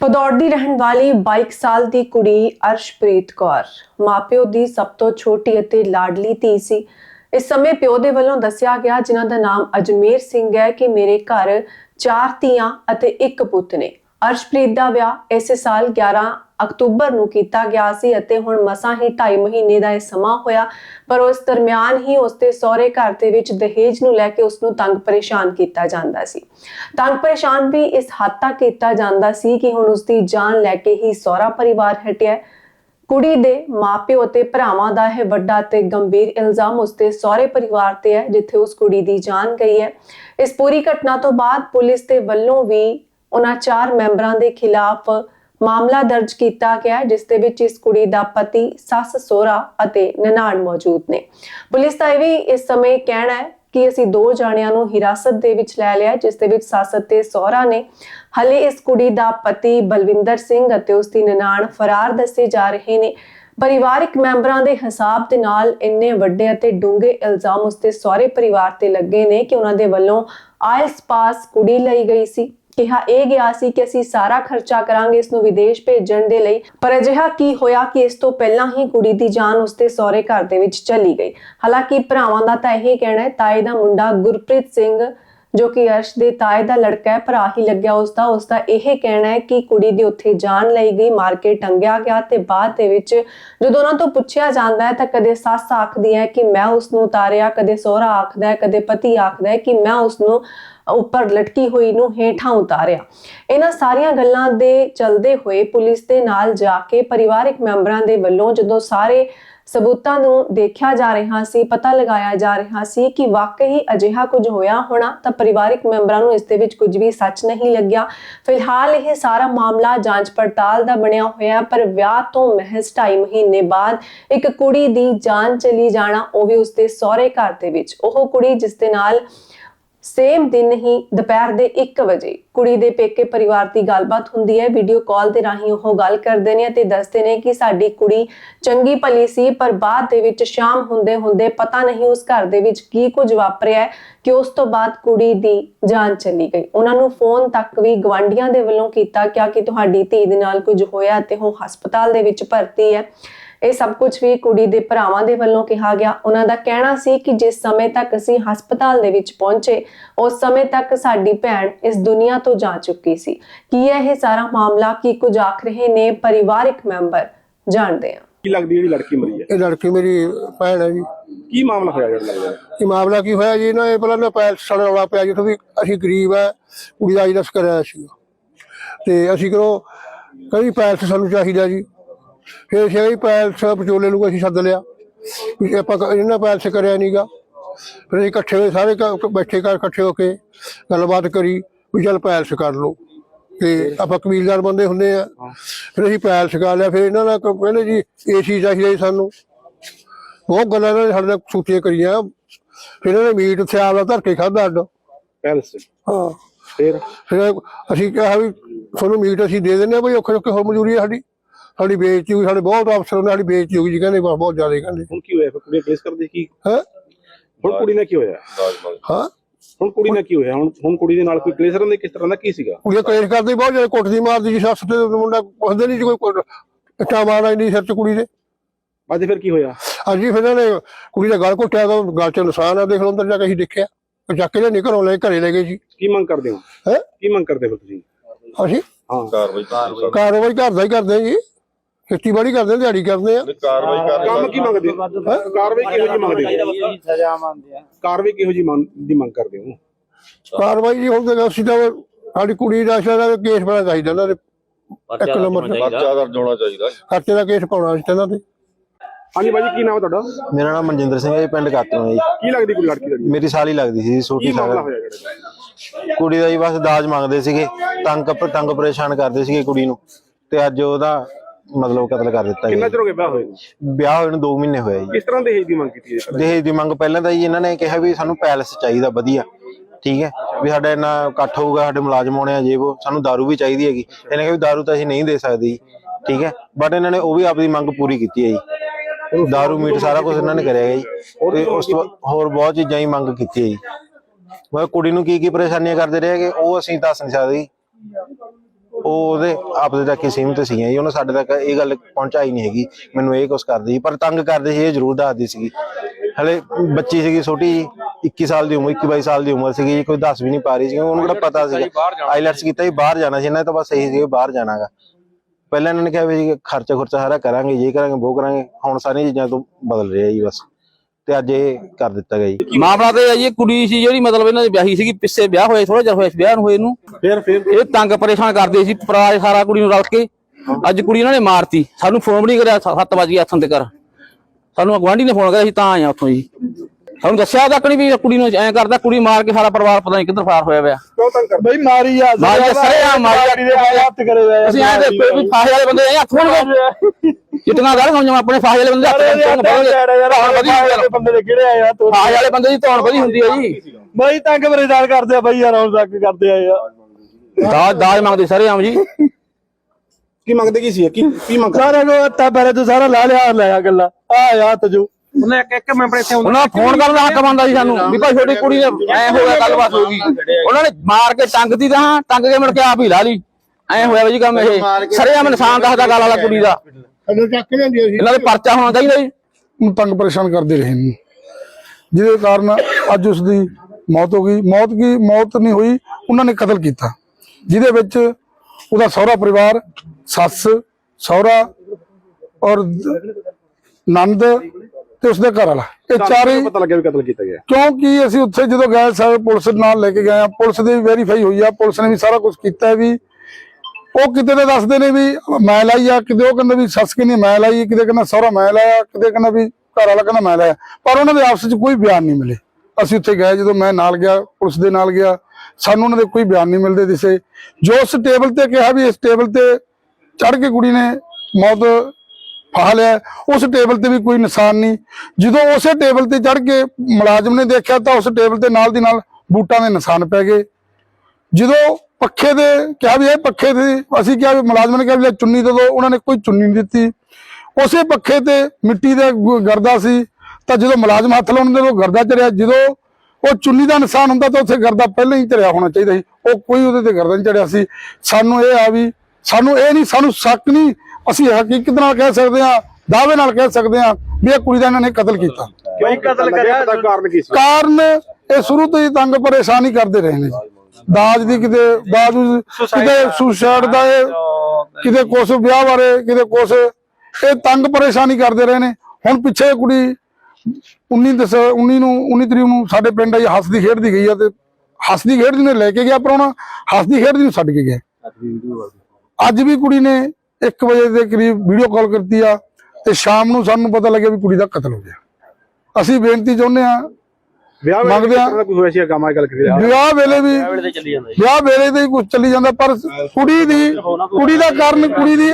ਪਦੌੜ ਦੀ ਰਹਿਣ ਵਾਲੀ 22 ਸਾਲ ਦੀ ਕੁੜੀ ਅਰਸ਼ਪ੍ਰੀਤ ਕੌਰ। ਮਾਪਿਓ ਦੀ ਸਭ ਤੋਂ ਛੋਟੀ ਅਤੇ ਲਾਡਲੀ ਧੀ ਸੀ। ਇਸ ਸਮੇਂ ਪਿਓ ਦੇ ਵੱਲੋਂ ਦੱਸਿਆ ਗਿਆ, ਜਿਨ੍ਹਾਂ ਦਾ ਨਾਮ ਅਜਮੇਰ ਸਿੰਘ ਹੈ, ਕਿ ਮੇਰੇ ਘਰ ਚਾਰ ਧੀਆਂ ਅਤੇ ਇੱਕ ਪੁੱਤ ਨੇ। ਅਰਸ਼ਪ੍ਰੀਤ ਦਾ ਵਿਆਹ ਇਸੇ ਸਾਲ 11 ਅਕਤੂਬਰ ਨੂੰ ਕੀਤਾ ਗਿਆ ਸੀ ਅਤੇ ਹੁਣ ਮਸਾਂ ਹੀ 2.5 ਮਹੀਨੇ ਦਾ ਇਹ ਸਮਾਂ ਹੋਇਆ, ਪਰ ਉਸ ਦਰਮਿਆਨ ਹੀ ਉਸ ਦੇ ਸਹੁਰੇ ਘਰ ਦੇ ਵਿੱਚ ਦਹੇਜ ਨੂੰ ਲੈ ਕੇ ਉਸ ਨੂੰ ਤੰਗ ਪਰੇਸ਼ਾਨ ਕੀਤਾ ਜਾਂਦਾ ਸੀ। ਤੰਗ ਪਰੇਸ਼ਾਨ ਵੀ ਇਸ ਹੱਦ ਤੱਕ ਕੀਤਾ ਜਾਂਦਾ ਸੀ ਕਿ ਹੁਣ ਉਸ ਦੀ ਜਾਨ ਲੈ ਕੇ ਹੀ ਸਹੁਰਾ ਪਰਿਵਾਰ ਹਟਿਆ। ਕੁੜੀ ਦੇ ਮਾਪਿਓ ਅਤੇ ਭਰਾਵਾਂ ਦਾ ਇਹ ਵੱਡਾ ਤੇ ਗੰਭੀਰ ਇਲਜ਼ਾਮ ਉਸ ਦੇ ਸਹੁਰੇ ਪਰਿਵਾਰ ਤੇ ਹੈ, ਜਿੱਥੇ ਉਸ ਕੁੜੀ ਦੀ ਜਾਨ ਗਈ ਹੈ। ਇਸ ਪੂਰੀ ਘਟਨਾ ਤੋਂ ਬਾਅਦ ਪੁਲਿਸ ਦੇ ਵੱਲੋਂ ਵੀ ਉਹਨਾਂ ਚਾਰ ਮੈਂਬਰਾਂ ਦੇ ਖਿਲਾਫ ਮਾਮਲਾ ਦਰਜ ਕੀਤਾ ਗਿਆ ਹੈ, ਜਿਸ ਦੇ ਵਿੱਚ ਇਸ ਕੁੜੀ ਦਾ ਪਤੀ ਸੱਸ ਸਹੁਰਾ ਅਤੇ ਨਨਾਣ ਮੌਜੂਦ ਨੇ। ਪੁਲਿਸ ਦਾ ਇਹ ਵੀ ਇਸ ਸਮੇਂ ਕਹਿਣਾ ਹੈ ਕਿ ਅਸੀਂ ਦੋ ਜਾਣਿਆਂ ਨੂੰ ਹਿਰਾਸਤ ਦੇ ਵਿੱਚ ਲੈ ਲਿਆ ਜਿਸ ਦੇ ਵਿੱਚ ਸੱਸ ਅਤੇ ਸਹੁਰਾ ਨੇ। ਹਲੇ ਇਸ ਕੁੜੀ ਦਾ ਪਤੀ ਬਲਵਿੰਦਰ ਸਿੰਘ ਅਤੇ ਉਸ ਦੀ ਨਨਾਣ ਫਰਾਰ ਦੱਸੇ ਜਾ ਰਹੇ ਨੇ। ਪਰਿਵਾਰਕ ਮੈਂਬਰਾਂ ਦੇ ਹਿਸਾਬ ਦੇ ਨਾਲ ਇੰਨੇ ਵੱਡੇ ਅਤੇ ਡੂੰਘੇ ਇਲਜ਼ਾਮ ਉਸ ਦੇ ਸਹੁਰੇ ਪਰਿਵਾਰ ਤੇ ਲੱਗੇ ਨੇ ਕਿ ਉਹਨਾਂ ਦੇ ਵੱਲੋਂ ਆਇਲਸ ਪਾਸ ਕੁੜੀ ਲਈ ਗਈ ਸੀ। ਕਿਹਾ ਇਹ ਗਿਆ ਸੀ ਕਿ ਅਸੀਂ ਸਾਰਾ ਖਰਚਾ ਕਰਾਂਗੇ ਇਸ ਨੂੰ ਵਿਦੇਸ਼ ਭੇਜਣ ਦੇ ਲਈ, ਪਰ ਅਜਿਹਾ ਕੀ ਹੋਇਆ ਕਿ ਇਸ ਤੋਂ ਪਹਿਲਾਂ ਹੀ ਕੁੜੀ ਦੀ ਜਾਨ ਉਸਦੇ ਸਹੁਰੇ ਘਰ ਦੇ ਵਿੱਚ ਚਲੀ ਗਈ। ਹਾਲਾਂਕਿ ਭਰਾਵਾਂ ਦਾ ਤਾਂ ਇਹ ਕਹਿਣਾ ਹੈ, ਤਾਏ ਦਾ ਮੁੰਡਾ ਗੁਰਪ੍ਰੀਤ ਸਿੰਘ ਜੋ ਕਿ ਅਰਸ਼ ਦੇ ਤਾਏ ਦਾ ਲੜਕਾ ਹੈ, ਭਰਾ ਹੀ ਲੱਗਿਆ ਉਸ ਦਾ ਉਸ ਦਾ ਇਹ ਕਹਿਣਾ ਹੈ ਕਿ ਕੁੜੀ ਦੀ ਉੱਥੇ ਜਾਨ ਲਈ ਗਈ ਮਾਰ ਕੇ ਟੰਗਿਆ ਗਿਆ ਤੇ ਬਾਅਦ ਦੇ ਵਿੱਚ ਜਦੋਂ ਉਹਨਾਂ ਤੋਂ ਪੁੱਛਿਆ ਜਾਂਦਾ ਹੈ ਤਾਂ ਕਦੇ ਸੱਸ ਆਖਦੀ ਹੈ ਕਿ ਮੈਂ ਉਸ ਨੂੰ ਉਤਾਰਿਆ, ਕਦੇ ਸਹੁਰਾ ਆਖਦਾ ਹੈ, ਕਦੇ ਪਤੀ ਆਖਦਾ ਹੈ ਕਿ ਮੈਂ ਉਸ ਨੂੰ ਉੱਪਰ ਲਟਕੀ ਹੋਈ ਨੂੰ ਹੇਠਾਂ ਉਤਾਰਿਆ। ਇਹਨਾਂ ਸਾਰੀਆਂ ਗੱਲਾਂ ਦੇ ਚਲਦੇ ਹੋਏ ਪੁਲਿਸ ਦੇ ਨਾਲ ਜਾ ਕੇ ਪਰਿਵਾਰਕ ਮੈਂਬਰਾਂ ਦੇ ਵੱਲੋਂ ਜਦੋਂ ਸਾਰੇ ਸਬੂਤਾਂ ਨੂੰ ਦੇਖਿਆ ਜਾ ਰਿਹਾ ਸੀ, ਪਤਾ ਲਗਾਇਆ ਜਾ ਰਿਹਾ ਸੀ ਕਿ ਵਾਕਈ ਅਜਿਹਾ ਕੁਝ ਹੋਇਆ ਹੋਣਾ ਤਾਂ ਪਰਿਵਾਰਕ ਮੈਂਬਰਾਂ ਨੂੰ ਇਸ ਦੇ ਵਿੱਚ ਕੁਝ ਵੀ ਸੱਚ ਨਹੀਂ ਲੱਗਿਆ। ਫਿਲਹਾਲ ਇਹ ਸਾਰਾ ਮਾਮਲਾ ਜਾਂਚ ਪੜਤਾਲ ਦਾ ਬਣਿਆ ਹੋਇਆ, ਪਰ ਵਿਆਹ ਤੋਂ ਮਹਿਜ਼ 2.5 ਮਹੀਨੇ ਬਾਅਦ ਇੱਕ ਕੁੜੀ ਦੀ ਜਾਨ ਚਲੀ ਜਾਣਾ, ਉਹ ਵੀ ਉਸਦੇ ਸਹੁਰੇ ਘਰ ਦੇ ਵਿੱਚ। ਉਹ ਕੁੜੀ ਜਿਸ ਦੇ ਨਾਲ ਸੇਮ ਦਿਨ ਹੀ ਦੁਪਹਿਰ ਦੇ 1 ਵਜੇ ਕੁੜੀ ਦੇ ਪੇਕੇ ਪਰਿਵਾਰ ਦੀ ਗੱਲਬਾਤ ਹੁੰਦੀ ਹੈ। ਵੀਡੀਓ ਕਾਲ ਦੇ ਰਾਹੀਂ ਉਹ ਗੱਲ ਕਰਦੇ ਨੇ ਅਤੇ ਦੱਸਦੇ ਨੇ ਕਿ ਸਾਡੀ ਕੁੜੀ ਚੰਗੀ ਭਲੀ ਸੀ, ਪਰ ਬਾਅਦ ਦੇ ਵਿੱਚ ਸ਼ਾਮ ਹੁੰਦੇ ਹੁੰਦੇ ਪਤਾ ਨਹੀਂ ਉਸ ਘਰ ਦੇ ਵਿੱਚ ਕੀ ਕੁਝ ਵਾਪਰਿਆ ਕਿ ਉਸ ਤੋਂ ਬਾਅਦ ਕੁੜੀ ਦੀ ਜਾਨ ਚਲੀ ਗਈ। ਉਹਨਾਂ ਨੂੰ ਫੋਨ ਤੱਕ ਵੀ ਗਵਾਂਢੀਆਂ ਦੇ ਵੱਲੋਂ ਕੀਤਾ ਗਿਆ ਕਿ ਤੁਹਾਡੀ ਧੀ ਦੇ ਨਾਲ ਕੁਝ ਹੋਇਆ ਤੇ ਉਹ ਹਸਪਤਾਲ ਦੇ ਵਿੱਚ ਭਰਤੀ ਹੈ। ਇਹ ਸਭ ਕੁਝ ਵੀ ਕੁੜੀ ਦੇ ਭਰਾਵਾਂ ਦੇ ਵੱਲੋਂ ਕਿਹਾ ਗਿਆ। ਉਹਨਾਂ ਦਾ ਕਹਿਣਾ ਸੀ ਕਿ ਜਿਸ ਸਮੇਂ ਤੱਕ ਅਸੀਂ ਹਸਪਤਾਲ ਦੇ ਵਿੱਚ ਪਹੁੰਚੇ ਉਸ ਸਮੇਂ ਤੱਕ ਸਾਡੀ ਭੈਣ ਇਸ ਦੁਨੀਆ ਤੋਂ ਜਾ ਚੁੱਕੀ ਸੀ। ਕੀ ਹੈ ਇਹ ਸਾਰਾ ਮਾਮਲਾ ਕੀ ਕੁਝ ਆਖ ਰਹੇ ਨੇ? ਪਰਿਵਾਰਕ ਮੈਂਬਰ ਜਾਣਦੇ ਹਾਂ। ਕੀ ਲੱਗਦੀ ਜਿਹੜੀ ਲੜਕੀ ਮਰੀ ਹੈ? ਇਹ ਲੜਕੀ ਮੇਰੀ ਭੈਣ ਹੈ ਜੀ। ਕੀ ਮਾਮਲਾ ਹੋਇਆ ਜਿਹੜਾ ਲੱਗਦਾ ਹੈ? ਇਹ ਮਾਮਲਾ ਕੀ ਹੋਇਆ ਜੀ? ਨਾ ਇਹ ਪਹਿਲਾਂ ਨਾ ਪੈਲ ਸੜ ਰੌਲਾ ਪਿਆ ਜਿੱਥੋਂ ਵੀ ਅਸੀਂ ਗਰੀਬ ਹੈ ਕੁੜੀ ਦਾ ਇਲਾਜ ਕਰਾਇਆ ਸੀ ਤੇ ਅਸੀਂ ਕਰੋ ਕਈ ਪੈਲਸ ਸਾਨੂੰ ਚਾਹੀਦਾ ਜੀ? ਫਿਰ ਇਹ ਪੈਲਸ ਵਿਚੋਲੇ ਨੂੰ ਅਸੀਂ ਸੱਦ ਲਿਆ। ਵੀ ਆਪਾਂ ਕ- ਇਹਨਾਂ ਪੈਲਸ ਕਰਿਆ ਨਹੀਂਗਾ ਫਿਰ ਅਸੀਂ ਇਕੱਠੇ ਹੋਏ ਸਾਰੇ ਕ- ਬੈਠੇ ਘਰ ਇਕੱਠੇ ਹੋ ਕੇ ਗੱਲਬਾਤ ਕਰੀ ਵੀ ਚੱਲ ਪੈਲਸ ਕਰ ਲਓ। ਤੇ ਆਪਾਂ ਕਬੀਲਦਾਰ ਬੰਦੇ ਹੁੰਦੇ ਆ। ਫਿਰ ਅਸੀਂ ਪੈਲਸ ਕਰ ਲਿਆ। ਫਿਰ ਇਹਨਾਂ ਨਾਲ ਕ- ਕਹਿੰਦੇ ਜੀ ਏਸੀ ਚਾਹੀਦਾ ਜੀ ਸਾਨੂੰ। ਬਹੁਤ ਗੱਲਾਂ ਇਹਨਾਂ ਨੇ ਸਾਡੇ ਨਾਲ ਛੁੱਟੀਆਂ ਕਰੀਆਂ। ਫਿਰ ਇਹਨਾਂ ਨੇ ਮੀਟ ਉੱਥੇ ਆਪਦਾ ਧਰ ਕੇ ਖਾਧਾ ਅੱਡ। ਪੈਲਸ ਹਾਂ। ਫਿਰ? ਫਿਰ ਅਸੀਂ ਕਿਹਾ ਵੀ ਤੁਹਾਨੂੰ ਮੀਟ ਅਸੀਂ ਦੇ ਦਿੰਦੇ ਆ ਬਈ ਔਖੇ ਔਖੇ ਹੋਰ ਮਜ਼ਦੂਰੀ ਹੈ ਸਾਡੀ। ਸਾਡੀ ਬੇਇੱਜ਼ਤੀ ਹੋਈ ਸਾਡੇ ਬਹੁਤ ਅਫਸਰਾਂ ਨੇ ਸਾਡੀ ਬੇਇੱਜ਼ਤੀ ਹੋਈ ਜੀ ਕਹਿੰਦੇ ਬਹੁਤ ਬਹੁਤ ਜ਼ਿਆਦਾ ਕਹਿੰਦੇ। ਹੁਣ ਕੀ ਹੋਇਆ? ਫਿਰ ਕੁੜੀ ਪੁਲਿਸ ਕਰਦੀ ਕੀ? ਹੈ? ਹੁਣ ਕੁੜੀ ਨਾਲ ਕੀ ਹੋਇਆ? ਹਾਂ? ਹੁਣ ਕੁੜੀ ਨਾਲ ਕੀ ਹੋਇਆ? ਹੁਣ ਹੁਣ ਕੁੜੀ ਦੇ ਨਾਲ ਕੋਈ ਕਲੇਸ਼ ਰਹਿੰਦੇ ਕਿਸ ਤਰ੍ਹਾਂ ਦਾ ਕੀ ਸੀਗਾ? ਕੁੜੀ ਕਲੇਸ਼ ਕਰਦੀ ਬਹੁਤ ਜ਼ਿਆਦਾ ਕੁੱਟਦੀ ਮਾਰਦੀ ਜੀ ਸੱਸ ਤੇ ਮੁੰਡਾ ਪੁੱਛਦੇ ਨਹੀਂ ਜੀ ਕੋਈ ਇੱਟਾਂ ਮਾਰਦਾ ਨਹੀਂ ਸਿਰ 'ਚ ਕੁੜੀ ਦੇ। ਅੱਜ ਫਿਰ ਕੀ ਹੋਇਆ? ਅੱਜ ਜੀ ਫਿਰ ਇਹਨਾਂ ਨੇ ਕੁੜੀ ਦਾ ਗਲ ਘੁੱਟਿਆ ਤਾਂ ਗਲ 'ਚ ਨਿਸ਼ਾਨ ਆ ਦੇਖ ਲਓ ਅੰਦਰ ਜਾ ਕੇ ਅਸੀਂ ਦੇਖਿਆ। ਉਹ ਚੱਕ ਕੇ ਘਰੋਂ ਲੈ ਘਰੇ ਲੈ ਗਏ ਜੀ। ਕੀ ਮੰਗ ਕਰਦੇ ਹੋ? ਹੈ? ਕੀ ਮੰਗ ਕਰਦੇ ਹੋ ਤੁਸੀਂ? ਅਸੀਂ? ਹਾਂ। ਕਾਰਵਾਈ ਕਾਰਵਾਈ ਘਰ ਦਾ ਹੀ ਕਰਦੇ ਹਾਂ ਜੀ। ਖੇਤੀਬਾੜੀ ਕਰਦੇ ਹਾਂ ਦਿਹਾੜੀ ਕਰਦੇ ਆ। ਕਾਰਵਾਈ ਕਰ ਕੰਮ ਕੀ ਮੰਗਦੇ? ਹੋ ਕਾਰਵਾਈ ਕਿਹੋ ਜੀ ਮੰਗਦੇ? ਹੋ ਸਜ਼ਾ ਮੰਨਦੇ ਆ। ਕਾਰਵਾਈ ਕਿਹੋ ਜੀ ਮੰਗ ਦੀ ਮੰਗ ਕਰਦੇ ਹੋ? ਕਾਰਵਾਈ ਜੀ ਹੁਣ ਤੇ ਅਸੀਂ ਤਾਂ ਸਾਡੀ ਕੁੜੀ ਦਾ ਅਸਲ ਦਾ ਕੇਸ ਬਣਾ ਚਾਹੀਦਾ ਇਹਨਾਂ ਦੇ ਇੱਕ ਨੰਬਰ ਤੇ। ਪਰਚਾ ਦਰਜ ਹੋਣਾ ਚਾਹੀਦਾ ਖਰਚੇ ਦਾ ਕੇਸ ਪਾਉਣਾ ਸੀ ਇਹਨਾਂ ਦੇ ਹਾਂਜੀ ਬਾਜੀ ਕੀ ਨਾਮ ਹੈ ਤੁਹਾਡਾ? ਮੇਰਾ ਨਾਮ ਮਨਜਿੰਦਰ ਸਿੰਘ ਹੈ ਜੀ ਪਿੰਡ ਕਾਤੋਂ ਹੈ ਜੀ। ਕੀ ਲੱਗਦੀ ਕੁੜੀ ਲੜਕੀ ਦਾ ਮੇਰੀ ਸਾਲੀ ਲੱਗਦੀ ਸੀ ਛੋਟੀ ਕੀ ਮਾਮਲਾ ਸਾਲ। ਹੋਇਆ ਜਿਹੜਾ? ਕੁੜੀ ਦਾ ਜੀ ਬਸ ਦਾਜ ਮੰਗਦੇ ਸੀਗੇ ਤੰਗ ਤੰਗ ਪਰੇਸ਼ਾਨ ਕਰਦੇ ਸੀਗੇ ਕੁੜੀ ਨੂੰ। ਤੇ ਅੱਜ ਉਹਦਾ ਮਤਲਬ ਕਤਲ ਕਰ ਦਿੱਤਾ ਕਿੰਨਾ ਚਿਰ ਹੋ ਗਿਆ ਵਿਆਹ ਹੋਏ? ਨੂੰ ਵਿਆਹ ਹੋਏ ਨੂੰ 2 ਮਹੀਨੇ ਹੋਏ ਜੀ। ਕਿਸ ਤਰ੍ਹਾਂ ਦਹੇਜ ਦੀ ਮੰਗ ਕੀਤੀ ਹੈ ਦਹੇਜ ਦੀ ਮੰਗ ਪਹਿਲਾਂ ਤਾਂ ਜੀ ਇਹਨਾਂ ਨੇ ਕਿਹਾ ਵੀ ਸਾਨੂੰ ਪੈਲਸ ਚਾਹੀਦਾ ਵਧੀਆ ਠੀਕ ਹੈ? ਵੀ ਸਾਡਾ ਇੰਨਾ ਇਕੱਠ ਹੋਊਗਾ ਸਾਡੇ ਮੁਲਾਜ਼ਮ ਹੋਣੇ ਆ ਜੇ ਉਹ ਸਾਨੂੰ ਦਾਰੂ ਵੀ ਚਾਹੀਦੀ ਹੈਗੀ। ਇਹਨੇ ਕਿਹਾ ਵੀ ਦਾਰੂ ਤਾਂ ਅਸੀਂ ਨਹੀਂ ਦੇ ਸਕਦੇ ਜੀ ਠੀਕ ਹੈ? ਬਟ ਇਹਨਾਂ ਨੇ ਉਹ ਵੀ ਆਪਦੀ ਮੰਗ ਪੂਰੀ ਕੀਤੀ ਹੈ ਜੀ। ਦਾਰੂ ਮੀਟ ਸਾਰਾ ਕੁਝ ਇਹਨਾਂ ਨੇ ਕਰਿਆ ਹੈ ਜੀ ਤੇ ਉਸ ਤੋਂ ਬਾਅਦ ਹੋਰ ਬਹੁਤ ਚੀਜ਼ਾਂ ਹੀ ਮੰਗ ਕੀਤੀ ਹੈ ਜੀ। ਮੈਂ ਕੁੜੀ ਨੂੰ ਕੀ ਕੀ ਪਰੇਸ਼ਾਨੀਆਂ ਕਰਦੇ ਰਹੇਗੇ ਉਹ ਅਸੀਂ ਦੱਸ ਨਹੀਂ ਸਕਦੇ ਜੀ। ਉਹ ਉਹਦੇ ਆਪਦੇ ਤੱਕ ਹੀ ਸੀਮਿਤ ਸੀਗੀਆਂ ਜੀ। ਉਹਨੇ ਸਾਡੇ ਤੱਕ ਇਹ ਗੱਲ ਪਹੁੰਚਾਈ ਨਹੀਂ ਹੈਗੀ। ਮੈਨੂੰ ਇਹ ਕੁਛ ਕਰਦੀ ਸੀ। ਪਰ ਤੰਗ ਕਰਦੇ ਸੀ ਇਹ ਜ਼ਰੂਰ ਦੱਸਦੀ ਸੀਗੀ। ਹਲੇ ਬੱਚੀ ਸੀਗੀ ਛੋਟੀ ਜੀ 21 ਸਾਲ ਦੀ ਉਮਰ 21 22 ਸਾਲ ਦੀ ਉਮਰ ਸੀਗੀ। ਜੀ, ਕੋਈ ਦੱਸ ਵੀ ਨਹੀਂ ਪਾ ਰਹੀ ਸੀ ਉਹਨੂੰ ਕਿਹੜਾ ਪਤਾ ਸੀਗਾ? ਆਈਲੈਟਸ ਕੀਤਾ ਜੀ ਬਾਹਰ ਜਾਣਾ ਸੀ। ਇਹਨਾਂ ਤਾਂ ਬਸ ਇਹੀ ਸੀ ਬਾਹਰ ਜਾਣਾਗਾ। ਪਹਿਲਾਂ ਇਹਨਾਂ ਨੇ ਕਿਹਾ ਵੀ ਜੀ ਖਰਚਾ ਖੁਰਚਾ ਸਾਰਾ ਕਰਾਂਗੇ ਇਹ ਕਰਾਂਗੇ ਉਹ ਕਰਾਂਗੇ। ਹੁਣ ਸਾਰੀਆਂ ਚੀਜ਼ਾਂ ਤੋਂ ਬਦਲ ਰਿਹਾ ਜੀ ਬਸ। ਤੇ ਅੱਜ ਇਹ ਕਰ ਦਿੱਤਾ ਗਿਆ ਜੀ। ਮਾਮਲਾ ਤੇ ਇਹ ਜੀ ਕੁੜੀ ਸੀ ਜਿਹੜੀ ਮਤਲਬ ਇਹਨਾਂ ਦੀ ਵਿਆਹੀ ਸੀਗੀ ਪਿੱਛੇ ਵਿਆਹ ਹੋਏ ਥੋੜਾ ਜਿਹਾ ਹੋਇਆ ਸੀ ਵਿਆਹ ਨੂੰ ਹੋਏ ਨੂੰ ਫਿਰ ਫਿਰ ਇਹ ਤੰਗ ਪਰੇਸ਼ਾਨ ਕਰਦੇ ਸੀ ਪਰਾਜ ਸਾਰਾ ਕੁੜੀ ਨੂੰ ਰਲ ਕੇ। ਅੱਜ ਕੁੜੀ ਇਹਨਾਂ ਨੇ ਮਾਰਤੀ। ਸਾਨੂੰ ਫੋਨ ਵੀ ਨਹੀਂ ਕਰਿਆ 7 ਵਜੇ ਤੇ ਕਰ ਸਾਨੂੰ ਗਵਾਂਢੀ ਨੇ ਫੋਨ ਕਰਿਆ ਸੀ ਤਾਂ ਆਏ ਆ ਉੱਥੋਂ ਜੀ। ਸਾਨੂੰ ਦੱਸਿਆ ਤੱਕ ਨਹੀਂ ਵੀ ਕੁੜੀ ਨੂੰ ਐਂ ਕਰਦਾ ਕੁੜੀ ਮਾਰ ਕੇ ਸਾਰਾ ਪਰਿਵਾਰ ਪਤਾ ਨਹੀਂ ਕਿੱਧਰ ਫਾਰ ਹੋਇਆ ਪਿਆ। ਕਿਉਂ ਤੰਗ ਕਰ ਬਈ ਮਾਰੀ ਆ ਮਾਰੀ ਸਾਰੇ ਆ, ਮਾਰੀ ਆ। ਦੇ ਹੱਥ ਕਰੇ ਹੋਏ ਆ। ਅਸੀਂ ਐਂ ਦੇਖੋ ਵੀ ਫਾਹੇ ਵਾਲੇ ਬੰਦੇ ਐਂ ਹੱਥ ਹੋਣਗੇ ਕਿਤਨਾ ਗੱਲ ਸਮਝ ਆਪਣੇ ਫਾਹੇ ਵਾਲੇ ਬੰਦੇ ਹੱਥ ਯਾਰ ਧੌਣ ਵਧੀ ਹੁੰਦੀ ਆ। ਬੰਦੇ ਦੇ ਕਿਹੜੇ ਆਏ ਆ ਤੂੰ ਫਾਹੇ ਵਾਲੇ ਬੰਦੇ ਦੀ ਧੌਣ ਵਧੀ ਹੁੰਦੀ ਆ ਜੀ। ਬਈ ਤੰਗ ਬਰੇਦਾਰ ਕਰਦੇ ਆ ਬਈ ਯਾਰ ਹੁਣ ਤੱਕ ਕਰਦੇ ਆ। ਯਾਰ ਦਾਜ ਦਾਜ ਮੰਗਦੇ ਸਾਰੇ ਆਮ ਜੀ। ਕੀ ਮੰਗਦੇ ਕੀ ਸੀ? ਕੀ ਕੀ ਮੰਗ ਸਾਰੇ ਕੋ ਹੱਥਾਂ ਪੈਰੇ ਤੋਂ ਸਾਰਾ ਲਾ ਲਿਆ ਲੈ ਆ ਗੱਲਾਂ। ਆ ਯਾ ਤਜੂ ਉਹਨੇ ਇੱਕ ਇੱਕ ਮੈਂਬਰ ਇੱਥੇ ਉਹਨਾਂ ਫੋਨ ਕਰਨ ਦਾ ਹੱਕ ਬਣਦਾ ਸੀ ਸਾਨੂੰ। ਵੀ ਭਾਈ ਛੋਟੀ ਕੁੜੀ ਨੇ ਐ ਹੋ ਗਿਆ ਗੱਲਬਾਤ ਹੋ ਗਈ। ਉਹਨਾਂ ਨੇ ਮਾਰ ਕੇ ਟੰਗਦੀ ਤਾਂ ਤੰਗ ਕੇ ਮੁੜ ਕੇ ਆਪ ਹੀ ਲਾ ਲਈ। ਐ ਹੋਇਆ ਵੀ ਜੀ ਕੰਮ ਇਹ। ਸਰੇਆਮ ਇਨਸਾਨ ਦੱਸਦਾ ਗੱਲ ਵਾਲਾ ਕੁੜੀ ਦਾ। ਚੱਕ ਲੈਂਦੀ ਇਹਨਾਂ ਦੇ ਪਰਚਾ ਹੋਣਾ ਚਾਹੀਦਾ ਜੀ। ਤੰਗ ਪਰੇਸ਼ਾਨ ਕਰਦੇ ਰਹੇ ਨੇ। ਜਿਹਦੇ ਕਾਰਨ ਅੱਜ ਉਸ ਦੀ ਮੌਤ ਹੋ ਗਈ। ਮੌਤ ਕੀ ਮੌਤ ਨਹੀਂ ਹੋਈ ਉਹਨਾਂ ਨੇ ਕਤਲ ਕੀਤਾ। ਜਿਹਦੇ ਵਿੱਚ ਉਹਦਾ ਸਹੁਰਾ ਪਰਿਵਾਰ ਸੱਸ ਸਹੁਰਾ ਔਰ ਨੰਦ ਤੇ ਉਸਦੇ ਘਰ ਵਾਲਾ। ਇਹ ਚਾਰੇ ਪਤਾ ਲੱਗਿਆ ਵੀ ਕਤਲ ਕੀਤਾ ਗਿਆ? ਕਿਉਂਕਿ ਅਸੀਂ ਉੱਥੇ ਜਦੋਂ ਗਏ ਸਾਰੇ ਪੁਲਿਸ ਨਾਲ ਲੈ ਕੇ ਗਏ ਆ ਪੁਲਿਸ ਦੀ ਵੈਰੀਫਾਈ ਹੋਈ ਆ। ਪੁਲਿਸ ਨੇ ਵੀ ਸਾਰਾ ਕੁਝ ਕੀਤਾ ਵੀ ਉਹ ਕਿਤੇ ਦੇ ਦੱਸਦੇ ਨੇ ਵੀ ਮੈਂ ਲਾਈ ਆ, ਕਿਤੇ ਉਹ ਕਹਿੰਦਾ ਵੀ ਸੱਸ ਕਹਿੰਦੀ ਮੈਂ ਲਾਈ ਕਿਤੇ ਕਹਿੰਦਾ ਸਹੁਰਾ ਮੈਂ ਲਾਇਆ, ਕਿਤੇ ਕਹਿੰਦਾ ਵੀ ਘਰ ਵਾਲਾ ਕਹਿੰਦਾ ਮੈਂ ਲਾਇਆ। ਪਰ ਉਹਨਾਂ ਦੇ ਆਪਸ ਵਿੱਚ ਕੋਈ ਬਿਆਨ ਨਹੀਂ ਮਿਲੇ। ਅਸੀਂ ਉੱਥੇ ਗਏ, ਜਦੋਂ ਮੈਂ ਨਾਲ ਗਿਆ, ਪੁਲਿਸ ਦੇ ਨਾਲ ਗਿਆ, ਸਾਨੂੰ ਉਹਨਾਂ ਦੇ ਕੋਈ ਬਿਆਨ ਨਹੀਂ ਮਿਲਦੇ ਦਿਸੇ। ਜੋ ਉਸ ਟੇਬਲ ਤੇ ਕਿਹਾ ਵੀ ਇਸ ਟੇਬਲ ਤੇ ਚੜ ਕੇ ਕੁੜੀ ਨੇ ਮੌਤ ਫਾਹ ਲਿਆ, ਉਸ ਟੇਬਲ ਤੇ ਵੀ ਕੋਈ ਨਿਸ਼ਾਨ ਨਹੀਂ। ਜਦੋਂ ਉਸੇ ਟੇਬਲ ਤੇ ਚੜ ਕੇ ਮੁਲਾਜ਼ਮ ਨੇ ਦੇਖਿਆ ਤਾਂ ਉਸ ਟੇਬਲ ਤੇ ਨਾਲ ਦੀ ਨਾਲ ਬੂਟਾਂ ਦੇ ਨਿਸ਼ਾਨ ਪੈ ਗਏ। ਜਦੋਂ ਪੱਖੇ ਦੇ ਕਿਹਾ ਵੀ ਇਹ ਪੱਖੇ ਤੇ ਅਸੀਂ ਕਿਹਾ ਵੀ ਮੁਲਾਜ਼ਮ ਨੇ ਕਿਹਾ ਵੀ ਚੁੰਨੀ ਦੇ ਦਿਓ ਉਹਨਾਂ ਨੇ ਕੋਈ ਚੁੰਨੀ ਨਹੀਂ ਦਿੱਤੀ। ਉਸੇ ਪੱਖੇ ਤੇ ਮਿੱਟੀ ਦਾ ਗੁ- ਗਰਦਾ ਸੀ ਤਾਂ ਜਦੋਂ ਮੁਲਾਜ਼ਮ ਹੱਥ ਲਾਉਣ ਦੇ ਉਹ ਗਰਦਾ ਚੜਿਆ। ਜਦੋਂ ਉਹ ਚੁੰਨੀ ਦਾ ਨਿਸ਼ਾਨ ਹੁੰਦਾ ਤਾਂ ਉੱਥੇ ਗਰਦਾ ਪਹਿਲਾਂ ਹੀ ਚੜਿਆ ਹੋਣਾ ਚਾਹੀਦਾ ਸੀ। ਉਹ ਕੋਈ ਉਹਦੇ ਤੇ ਗਰਦਾ ਨਹੀਂ ਚੜਿਆ ਸੀ। ਸਾਨੂੰ ਇਹ ਆ ਵੀ ਸਾਨੂੰ ਇਹ ਨਹੀਂ ਸਾਨੂੰ ਸ਼ੱਕ ਨਹੀਂ ਅਸੀਂ ਹਕੀਕਤ ਨਾਲ ਕਹਿ ਸਕਦੇ ਹਾਂ ਦਾਅਵੇ ਨਾਲ ਕਹਿ ਸਕਦੇ ਹਾਂ ਵੀ ਇਹ ਕੁੜੀ ਦਾ ਇਹਨਾਂ ਨੇ ਕਤਲ ਕੀਤਾ। ਕਿਉਂ ਕਤਲ ਕਰਿਆ? ਕਾਰਨ ਕੀ ਸੀ? ਕਾਰਨ ਇਹ ਸ਼ੁਰੂ ਤੋਂ ਹੀ ਤੰਗ ਪਰੇਸ਼ਾਨੀ ਕਰਦੇ ਰਹੇ ਨੇ ਦਾਜ ਦੀ ਕਿਤੇ ਦਾਜ ਕਿਤੇ ਸੁਸਾਈਡ ਦਾ ਇਹ ਕਿਤੇ ਕੁਛ ਵਿਆਹ ਬਾਰੇ ਕਿਤੇ ਕੁਛ। ਇਹ ਤੰਗ ਪਰੇਸ਼ਾਨੀ ਕਰਦੇ ਰਹੇ ਨੇ। ਹੁਣ ਪਿੱਛੇ ਕੁੜੀ 19 ਦਸ 19 ਨੂੰ 19 ਤਰੀਕ ਨੂੰ ਸਾਡੇ ਪਿੰਡ ਆਈ ਹੱਸਦੀ ਖੇਡਦੀ ਗਈ ਆ ਤੇ ਹੱਸਦੀ ਖੇਡਦੀ ਨੇ ਲੈ ਕੇ ਗਿਆ ਪ੍ਰਾਹੁਣਾ ਹੱਸਦੀ ਖੇਡਦੀ ਨੂੰ ਛੱਡ ਕੇ ਗਿਆ। ਅੱਜ ਵੀ ਕੁੜੀ ਨੇ 1 ਵਜੇ ਦੇ ਕਰੀਬ ਵੀਡੀਓ ਕਾਲ ਕਰਤੀ ਆ ਤੇ ਸ਼ਾਮ ਨੂੰ ਸਾਨੂੰ ਪਤਾ ਲੱਗਿਆ ਵੀ ਕੁੜੀ ਦਾ ਕਤਲ ਹੋ ਗਿਆ। ਅਸੀਂ ਬੇਨਤੀ ਚਾਹੁੰਦੇ ਆ ਵਿਆਹ ਵੇਲੇ ਮੰਗਦੇ ਆ। ਕੁਝ ਹੋਇਆ ਸੀ ਕੰਮ ਗੱਲ ਕਰੀ ਰਿਹਾ ਵਿਆਹ ਵੇਲੇ ਵੀ ਵਿਆਹ ਵੇਲੇ ਤੇ ਕੁਝ ਚੱਲੀ ਜਾਂਦਾ ਪਰ ਕੁੜੀ ਦੀ ਕੁੜੀ ਦਾ ਕਾਰਨ ਕੁੜੀ ਦੀ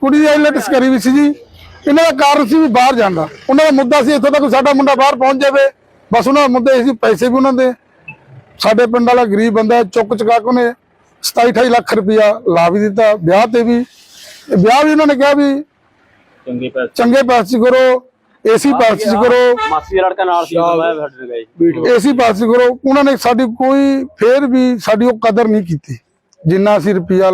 ਕੁੜੀ ਦੀ ਆਈਲੈਟਸ ਕਰੀ ਵੀ ਸੀ ਜੀ। ਇਹਨਾਂ ਦਾ ਕਾਰਨ ਸੀ ਵੀ ਬਾਹਰ ਜਾਂਦਾ ਉਹਨਾਂ ਦਾ ਮੁੱਦਾ ਸੀ ਇੱਥੋਂ ਤੱਕ ਸਾਡਾ ਮੁੰਡਾ ਬਾਹਰ ਪਹੁੰਚ ਜਾਵੇ। ਬਸ ਉਹਨਾਂ ਦਾ ਮੁੱਦਾ ਇਹ ਸੀ ਪੈਸੇ ਵੀ ਉਹਨਾਂ ਦੇ। ਸਾਡੇ ਪਿੰਡ ਵਾਲਾ ਗਰੀਬ ਬੰਦਾ ਚੁੱਕ ਚੁਕਾ ਕੇ ਉਹਨੇ 27 28 ਲੱਖ ਰੁਪਇਆ ਲਾ ਵੀ ਦਿੱਤਾ ਵਿਆਹ ਤੇ ਵੀ। ਇਹ ਵਿਆਹ ਵੀ ਉਹਨਾਂ ਨੇ ਕਿਹਾ ਵੀ ਚੰਗੇ ਪੈਸੇ ਕਰੋ। ਏਸੀ ਪੈਸੇ ਕਰੋ। ਮਾਸੀ ਦਾ ਲੜਕਾ ਨਾਲ ਸੀ ਮੈਂ ਸਾਡੇ ਗਏ। ਏਸੀ ਪਾਸ ਕਰੋ। ਉਹਨਾਂ ਨੇ ਸਾਡੀ ਕੋਈ ਫੇਰ ਵੀ ਸਾਡੀ ਉਹ ਕਦਰ ਨਹੀਂ ਕੀਤੀ। ਜਿੰਨਾ ਅਸੀਂ ਰੁਪਿਆ